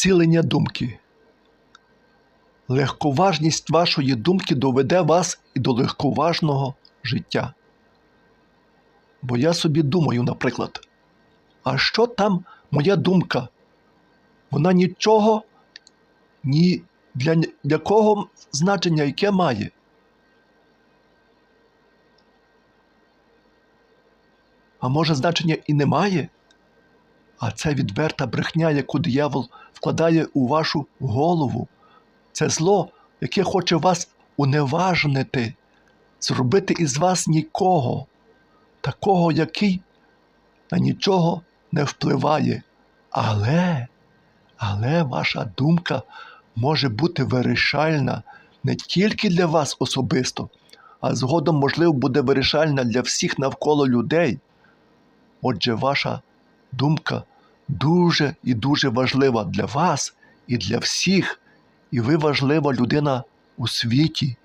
Підсилення думки. Легковажність вашої думки доведе вас і до легковажного життя. Бо я собі думаю, наприклад, а що там моя думка? Вона нічого ні для якого значення яке має. А може, значення і немає? А це відверта брехня, яку диявол вкладає у вашу голову. Це зло, яке хоче вас уневажнити, зробити із вас нікого, такого, який на нічого не впливає. Але, але ваша думка може бути вирішальна не тільки для вас особисто, а згодом, можливо, буде вирішальна для всіх навколо людей. Отже, ваша думка дуже і дуже важлива для вас і для всіх, і ви важлива людина у світі.